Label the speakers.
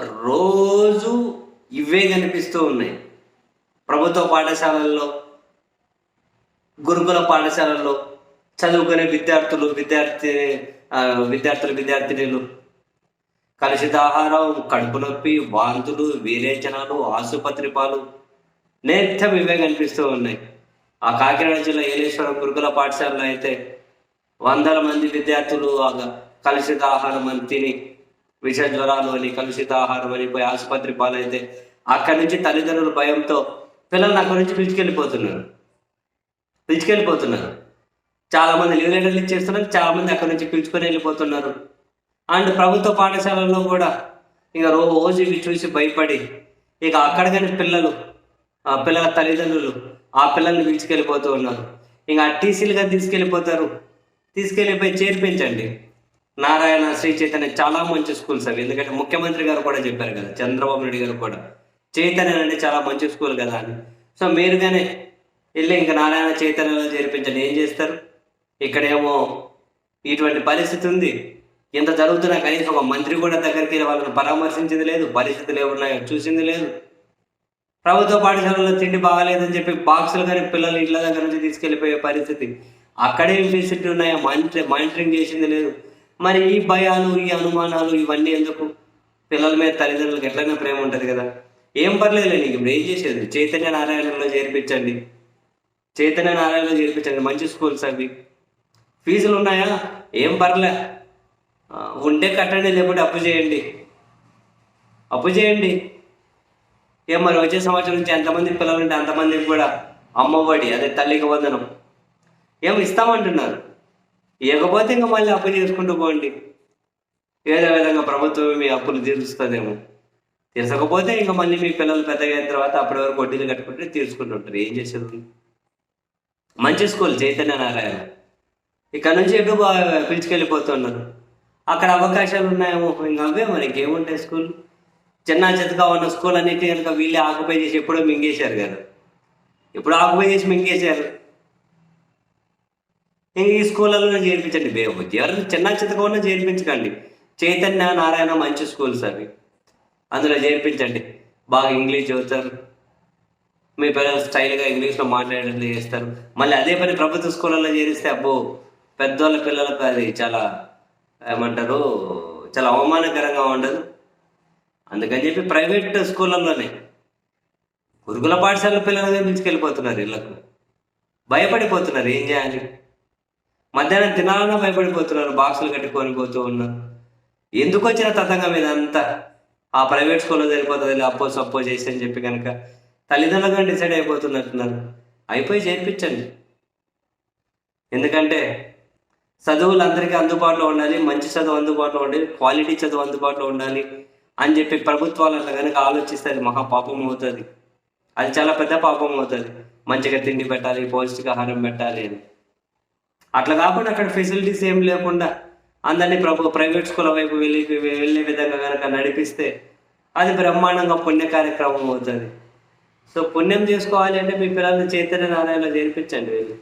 Speaker 1: రోజు ఇవే కనిపిస్తూ ఉన్నాయి. ప్రభుత్వ పాఠశాలల్లో గురుకుల పాఠశాలల్లో చదువుకునే విద్యార్థులు విద్యార్థి విద్యార్థులు విద్యార్థినిలు కలుషిత ఆహారం కడుపు నొప్పి వాంతులు విరేచనాలు ఆసుపత్రి పాలు నిత్యం ఇవే కనిపిస్తూ ఉన్నాయి. ఆ కాకినాడ జిల్లా ఏలేశ్వరం గురుకుల పాఠశాలలో అయితే వందల మంది విద్యార్థులు కలుషిత ఆహారం అని తిని విష జ్వరాలు అని కలుషిత ఆహారం అని పోయి ఆసుపత్రి పాలైతే అక్కడి నుంచి తల్లిదండ్రుల భయంతో పిల్లల్ని అక్కడి నుంచి పిలుచుకెళ్ళిపోతున్నారు. పిలుచుకెళ్ళిపోతున్నారు. చాలామంది లీవ్ లెటర్లు ఇచ్చేస్తున్నారు చాలామంది అక్కడి నుంచి పిలుచుకొని వెళ్ళిపోతున్నారు. అండ్ ప్రభుత్వ పాఠశాలల్లో కూడా ఇక రోజు ఇవి చూసి భయపడి ఇక అక్కడ కానీ పిల్లలు ఆ పిల్లల తల్లిదండ్రులు ఆ పిల్లల్ని పిలుచుకెళ్ళిపోతూ ఉన్నారు. ఇంకా టీసీలుగా తీసుకెళ్ళిపోతారు. తీసుకెళ్ళిపోయి చేర్పించండి. నారాయణ శ్రీ చైతన్య చాలా మంచి స్కూల్స్ అవి. ఎందుకంటే ముఖ్యమంత్రి గారు కూడా చెప్పారు కదా చంద్రబాబు నాయుడు గారు కూడా. చైతన్య అంటే చాలా మంచి స్కూల్ కదా అని. సో మీరుగానే వెళ్ళి ఇంకా నారాయణ చైతన్యలో చేర్పించండి. ఏం చేస్తారు? ఇక్కడేమో ఇటువంటి పరిస్థితి ఉంది. ఇంత జరుగుతున్నా కనీసం ఒక మంత్రి కూడా దగ్గరికి వెళ్ళి వాళ్ళని పరామర్శించింది లేదు పరిస్థితులు ఏమున్నాయో చూసింది లేదు. ప్రభుత్వ పాఠశాలలో తిండి బాగాలేదని చెప్పి బాక్సులు కానీ పిల్లలు ఇళ్ళ దగ్గర నుంచి తీసుకెళ్ళిపోయే పరిస్థితి. అక్కడే ఫెసిలిటీ ఉన్నాయో? మానిటర్ మానిటరింగ్ చేసింది లేదు. మరి ఈ భయాలు ఈ అనుమానాలు ఇవన్నీ ఎందుకు? పిల్లల మీద తల్లిదండ్రులకు ఎట్లయినా ప్రేమ ఉంటుంది కదా. ఏం పర్లేదు నీకు ఇప్పుడు ఏం చేసేది? చైతన్య నారాయణలో చేర్పించండి. చైతన్య నారాయణలో చేర్పించండి. మంచి స్కూల్స్ అవి. ఫీజులు ఉన్నాయా? ఏం పర్లే. ఉంటే కట్టండి లేకపోతే అప్పు చేయండి. అప్పు చేయండి. ఏం మరి వచ్చే సంవత్సరం నుంచి ఎంతమంది పిల్లలు ఉంటే అంతమందికి కూడా అమ్మఒడి అదే తల్లికి వందనం. ఏం ఇస్తామంటున్నారు? ఇవ్వకపోతే ఇంకా మళ్ళీ అప్పు చేసుకుంటూ పోండి. ఏదో విధంగా ప్రభుత్వం మీ అప్పులు తీరుస్తుందేమో. తీర్చకపోతే ఇంకా మళ్ళీ మీ పిల్లలు పెద్దగా అయిన తర్వాత అప్పటి వరకు వడ్డీలు కట్టుకుంటే తీర్చుకుంటుంటారు ఏం చేసేది? మంచి స్కూల్ చైతన్య నారాయణ. ఇక్కడ నుంచి ఎటు పిలుచుకెళ్ళిపోతున్నారు. అక్కడ అవకాశాలు ఉన్నాయేమో. ఇంకా అవే మరి ఇంకేముంటాయి స్కూల్? చిన్న చితగా ఉన్న స్కూల్ అన్నిటి కనుక వీళ్ళే ఆక్యుపై చేసి ఎప్పుడో మింగేశారు కదా. ఎప్పుడు ఆక్యుపై చేసి మింగేశారు. ఈ స్కూళ్ళలో చేర్పించండి. బే ఎవరు చిన్న చితగా ఉన్న చేర్పించకండి. చైతన్య నారాయణ మంచి స్కూల్స్ అవి అందులో చేర్పించండి. బాగా ఇంగ్లీష్ చదువుతారు. మీ పిల్లలు స్టైల్గా ఇంగ్లీష్లో మాట్లాడేది చేస్తారు. మళ్ళీ అదే పని ప్రభుత్వ స్కూళ్ళలో చేరిస్తే అబ్బో పెద్దోళ్ళ పిల్లలకు అది చాలా ఏమంటారు చాలా అవమానకరంగా ఉండదు. అందుకని చెప్పి ప్రైవేట్ స్కూళ్ళల్లోనే గురుకుల పాఠశాల పిల్లలు తీసుకెళ్ళిపోతున్నారు ఇళ్ళకు. భయపడిపోతున్నారు. ఏం చేయాలి? మధ్యాహ్నం తినాలన్నా భయపడిపోతున్నారు బాక్సులు కట్టుకొని పోతూ ఉన్నారు ఎందుకు వచ్చిన తతంగం ఇదంతా? ఆ ప్రైవేట్ స్కూల్లో సరిపోతుంది అప్పో సప్పో చేసి అని చెప్పి కనుక తల్లిదండ్రులుగా డిసైడ్ అయిపోతున్నట్టున్నారు. అయిపోయి చేర్పించండి ఎందుకంటే చదువులు అందరికీ అందుబాటులో ఉండాలి మంచి చదువు అందుబాటులో ఉండాలి క్వాలిటీ చదువు అందుబాటులో ఉండాలి అని చెప్పి ప్రభుత్వాలు అట్లా కనుక ఆలోచిస్తే అది మహా పాపం అవుతుంది. అది చాలా పెద్ద పాపం అవుతుంది. మంచిగా తిండి పెట్టాలి పౌష్టికాహారం పెట్టాలి అని. అట్లా కాకుండా అక్కడ ఫెసిలిటీస్ ఏం లేకుండా అందరినీ ప్రభు ప్రైవేట్ స్కూల్ వైపు వెళ్ళి వెళ్ళే విధంగా కనుక నడిపిస్తే అది బ్రహ్మాండంగా పుణ్య కార్యక్రమం అవుతుంది. సో పుణ్యం చేసుకోవాలి అంటే మీ పిల్లల్ని చైతన్య నారాయణలో చేర్పించండి వెళ్ళి.